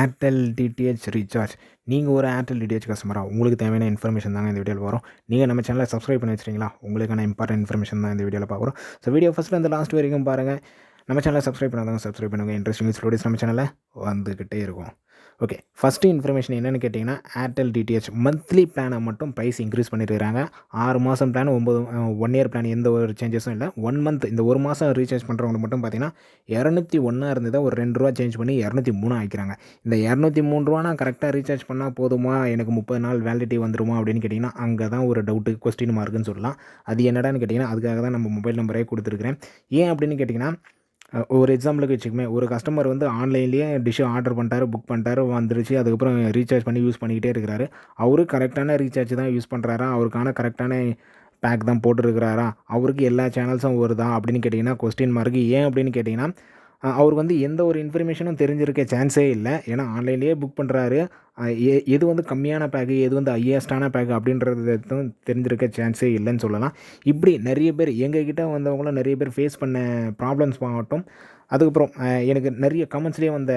Airtel DTH recharge நீங்கள் ஒரு Airtel DTH கஸ்டமராக உங்களுக்கு தேவையான இன்ஃபர்மேஷன் தாங்க இந்த வீடியோவில் வரும். நீங்கள் நம்ம சேனலை சப்ஸ்கிரைப் பண்ணி வச்சிருக்கீங்களா? உங்களுக்கான இம்பார்ட்டன்ட் இன்ஃபர்மேஷன் தான் இந்த வீடியோவில் பார்க்குறோம் ஸோ வீடியோ ஃபஸ்ட்டில் இந்த லாஸ்ட் வரைக்கும் பாருங்கள் நம்ம சேனலை சப்ஸ்கிரைப் பண்ணாதாங்க சப்ஸ்கிரைப் பண்ணுங்கள் இன்ட்ரெஸ்டிங் ஸ்டோரிஸ் நம்ம சேனலில் வந்துக்கிட்டே இருக்கும். ஓகே ஃபஸ்ட்டு இன்ஃபர்மேஷன் என்னென்னு கேட்டிங்கன்னா ஏர்டெல் டிடிஹெச் மந்த்லி பிளானை மட்டும் ப்ரைஸ் இன்க்ரீஸ் பண்ணிட்டுருக்காங்க ஆறு மாதம் பிளான் ஒம்பது ஒன் இயர் பிளான் எந்த ஒரு சேஞ்சஸும் இல்லை. ஒன் மந்த் இந்த ஒரு மாதம் ரீசார்ஜ் பண்ணுறவங்களுக்கு மட்டும் பார்த்தீங்கன்னா இரநூத்தி ஒன்றா இருந்ததை ஒரு ரெண்டு ரூபா சேஞ்ச் பண்ணி இரநூத்தி மூணு ஆக்கிறாங்க இந்த இரநூத்தி மூணு ரூபா நான் கரெக்டாக ரீசார்ஜ் பண்ணால் போதுமா? எனக்கு முப்பது நாள் வேலிடிட்டி வந்துருமா? அப்படின்னு கேட்டிங்கன்னா அங்கே தான் ஒரு டவுட்டு கொஸ்டின் மார்க்குன்னு சொல்லலாம். அது என்னடான்னு கேட்டிங்கன்னா அதுக்காக தான் நம்ம மொபைல் நம்பரே கொடுத்துருக்குறேன். ஏன் அப்படின்னு கேட்டிங்கன்னா ஒரு எக்ஸாம்பிளுக்கு வச்சுக்கோமே ஒரு கஸ்டமர் வந்து ஆன்லைன்லேயே டிஷ்ஷு ஆர்டர் பண்ணிட்டாரு புக் பண்ணிட்டாரு வந்துருச்சு அதுக்கப்புறம் ரீசார்ஜ் பண்ணி யூஸ் பண்ணிக்கிட்டே இருக்கிறாரு. அவரு கரெக்டான ரீசார்ஜ் தான் யூஸ் பண்ணுறாரா அவருக்கான கரெக்டான பேக் தான் போட்டுருக்கிறாரா? அவருக்கு எல்லா சேனல்ஸும் வருதா? அப்படின்னு கேட்டிங்கன்னா கொஸ்டின் மார்க் ஏன் அப்படின்னு கேட்டிங்கன்னா அவருக்கு வந்து எந்த ஒரு இன்ஃபர்மேஷனும் தெரிஞ்சிருக்க சான்ஸே இல்லை. ஏன்னா ஆன்லைன்லேயே புக் பண்ணுறாரு எ எது வந்து கம்மியான பேக்கு எது வந்து ஹையஸ்டான பேக்கு அப்படின்றது தெரிஞ்சிருக்க சான்ஸே இல்லைன்னு சொல்லலாம். இப்படி நிறைய பேர் எங்ககிட்ட வந்தவங்களும் நிறைய பேர் ஃபேஸ் பண்ண ப்ராப்ளம்ஸ் ஆகட்டும். அதுக்கப்புறம் எனக்கு நிறைய கமெண்ட்ஸ்லேயே வந்த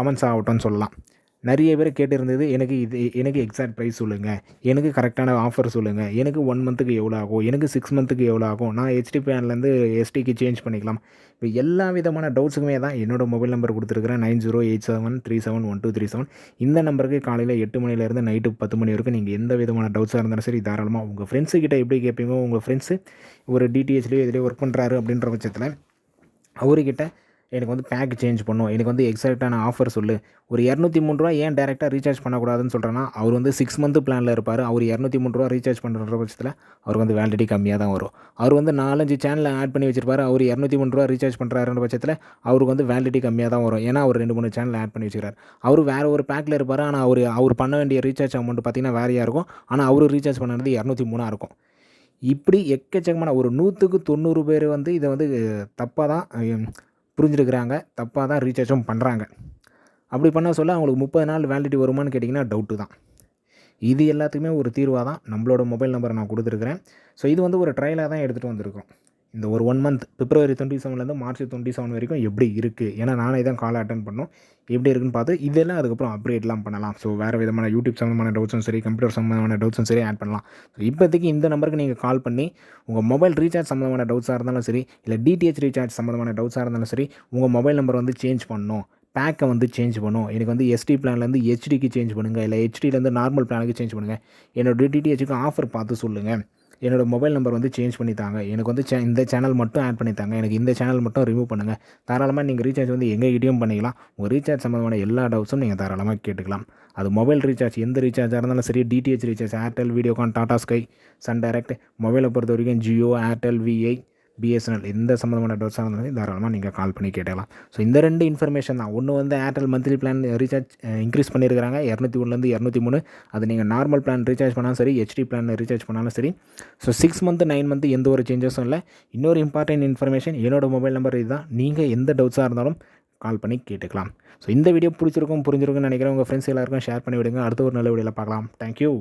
கமெண்ட்ஸ் ஆகட்டும்னு சொல்லலாம். நிறைய பேர் கேட்டிருந்தது எனக்கு இது எனக்கு எக்ஸாக்ட் ப்ரைஸ் சொல்லுங்கள் எனக்கு கரெக்டான ஆஃபர் சொல்லுங்கள் எனக்கு ஒன் மந்த்துக்கு எவ்வளோ ஆகும்? எனக்கு சிக்ஸ் மந்த்துக்கு எவ்வளோ ஆகும்? நான் ஹெச்டி பிளான்லேருந்து எஸ்டிக்கு சேஞ்ச் பண்ணிக்கலாம். இப்போ எல்லா விதமான டவுட்ஸுக்குமே தான் என்னோடய மொபைல் நம்பர் கொடுத்துருக்குறேன். Nine zero eight seven three seven one two three seven இந்த நம்பருக்கு காலையில் எட்டு மணிலேருந்து நைட்டு பத்து மணி வரைக்கும் நீங்கள் எந்த விதமான டவுட்ஸாக இருந்தாலும் சரி தாராளமாக உங்கள் ஃப்ரெண்ட்ஸுக்கிட்ட எப்படி கேட்பீங்க உங்கள் ஃப்ரெண்ட்ஸு ஒரு டிடிஹெச்லேயோ இதிலே ஒர்க் பண்ணுறாரு அப்படின்ற பட்சத்தில் அவர்கிட்ட எனக்கு வந்து பேக் சேஞ்ச் பண்ணும். எனக்கு வந்து எக்ஸாக்டான ஆஃபர் சொல்லு. ஒரு இரநூத்தி மூணு ரூபா ஏன் டேரெக்டாக ரீசார்ஜ் பண்ணக்கூடாதுன்னு சொல்கிறேன்னா அவர் வந்து சிக்ஸ் மந்த் பிளானில் இருப்பார். அவர் இரநூத்தி மூணு ரூபா ரீசார்ஜ் பண்ணுற பட்சத்தில் அவருக்கு வந்து வேலிடிட்டி கம்மியாக தான் வரும். அவர் வந்து நாலஞ்சு சேனலில் ஆட் பண்ணி வச்சிருப்பார். அவர் இரநூத்தி மூணு ரூபா ரீசார்ஜ் பண்ணுறாருன்ற பட்சத்தில் அவருக்கு வந்து வேலிடிட்டி கம்மியாக தான் வரும். ஏன்னா அவர் ரெண்டு மூணு சேனல் ஆட் பண்ணி வச்சிருக்காரு. அவர் வேறு ஒரு பேக்கில் இருப்பார். ஆனால் அவர் அவர் பண்ண வேண்டிய ரீசார்ஜ் அமௌண்ட் பார்த்தீங்கன்னா வேறையாக இருக்கும். ஆனால் அவர் ரீசார்ஜ் பண்ணுறது இரநூத்தி மூணாக இருக்கும். இப்படி எக்கச்சக்கமான ஒரு நூற்றுக்கு தொண்ணூறு பேர் வந்து இதை வந்து தப்பாக தான் புரிஞ்சுருக்கிறாங்க தப்பாக தான் ரீசார்ஜும் பண்ணுறாங்க அப்படி பண்ண சொல்ல அவங்களுக்கு முப்பது நாள் வேலிடிட்டி வருமானு கேட்டிங்கன்னா டவுட்டு தான். இது எல்லாத்துக்குமே ஒரு தீர்வாக தான் நம்மளோட மொபைல் நம்பரை நான் கொடுத்துருக்குறேன். ஸோ இது வந்து ஒரு ட்ரையலாக தான் எடுத்துகிட்டு வந்திருக்கோம். இந்த ஒரு ஒன் மந்த் பிப்ரவரி டுவெண்ட்டி செவன்லேருந்து மார்ச் டுவெண்ட்டி செவன் வரைக்கும் எப்படி இருக்குது ஏன்னா நானே தான் கால் அட்டன் பண்ணோம். எப்படி இருக்குன்னு பார்த்து இதெல்லாம் அதுக்கப்புறம் அப்டேட்லாம் பண்ணலாம். ஸோ வேறு விதமான யூடியூப் சம்மந்தமான டவுட்ஸும் சரி கம்ப்யூட்டர் சம்மந்தமான டவுட்ஸும் சரி ஆட் பண்ணலாம். ஸோ இப்போதைக்கு இந்த நம்பருக்கு நீங்கள் கால் பண்ணி உங்கள் மொபைல் ரீசார்ஜ் சம்மந்தமான டவுட்ஸாக இருந்தாலும் சரி இல்லை டிடிஹெச் ரீசார்ஜ் சம்மந்தமான டவுட்ஸாக இருந்தாலும் சரி உங்கள் மொபைல் நம்பர் வந்து சேஞ்ச் பண்ணணும் பேக்கை வந்து சேஞ்ச் பண்ணும். எனக்கு வந்து எஸ்டி பிளான்லேருந்து ஹெச்டிக்கு சேஞ்ச் பண்ணுங்கள் இல்லை ஹெச்டிலேருந்து நார்மல் பிளானுக்கு சேஞ்ச் பண்ணுங்கள் என்னோட டிடிஹெச்சுக்கு ஆஃபர் பார்த்து சொல்லுங்கள் என்னோடய மொபைல் நம்பர் வந்து சேஞ்ச் பண்ணி தாங்க எனக்கு வந்து சே இந்த சேனல் மட்டும் ஆட் பண்ணி தாங்க எனக்கு இந்த சேனல் மட்டும் ரிமூவ் பண்ணுங்கள் தாராளமாக நீங்கள் ரீசார்ஜ் வந்து எங்கள்கிட்டையும் பண்ணிக்கலாம். உங்கள் ரீசார்ஜ் சம்மந்தமான எல்லா டவுட்ஸும் நீங்கள் தாராளமாக கேட்டுக்கலாம். அது மொபைல் ரீசார்ஜ் எந்த ரீசார்ஜாக இருந்தாலும் சரி DTH recharge Airtel Videocon Tata Sky Sun Direct மொபைலை பொறுத்த வரைக்கும் ஜியோ ஏர்டெல் விஐ பிஎஸ்என்எல் எந்த சம்மந்தமான டவுட்ஸாக இருந்தாலும் தாராளமாக நீங்கள் கால் பண்ணி கேட்டுக்கலாம். ஸோ இந்த ரெண்டு இன்ஃபர்மேஷன் தான். ஒன்று வந்து Airtel monthly plan recharge increase பண்ணியிருக்காங்க இரநூத்தி ஒன்றுலேருந்து இரநூத்தி மூணு. அது நீங்கள் நார்மல் பிளான் ரீசார்ஜ் பண்ணாலும் சரி ஹெச்டி பிளான் ரீசார்ஜ் பண்ணாலும் சரி. So six month nine month எந்த ஒரு சேஞ்சஸும் இல்லை. இன்னொரு இம்பார்ட்டன்ட் இன்ஃபர்மேஷன் என்னோட மொபைல் நம்பர் இதுதான். நீங்கள் எந்த டவுட்ஸாக இருந்தாலும் கால் பண்ணி கேட்டுக்கலாம். ஸோ இந்த வீடியோ பிடிச்சிருக்கும் புரிஞ்சிருக்கும்னு நினைக்கிறேன். உங்கள் ஃப்ரெண்ட்ஸ் எல்லாருக்கும் ஷேர் பண்ணி விடுங்க. அடுத்த ஒரு நல்ல வீடியோவில் பார்க்கலாம். தேங்க்யூ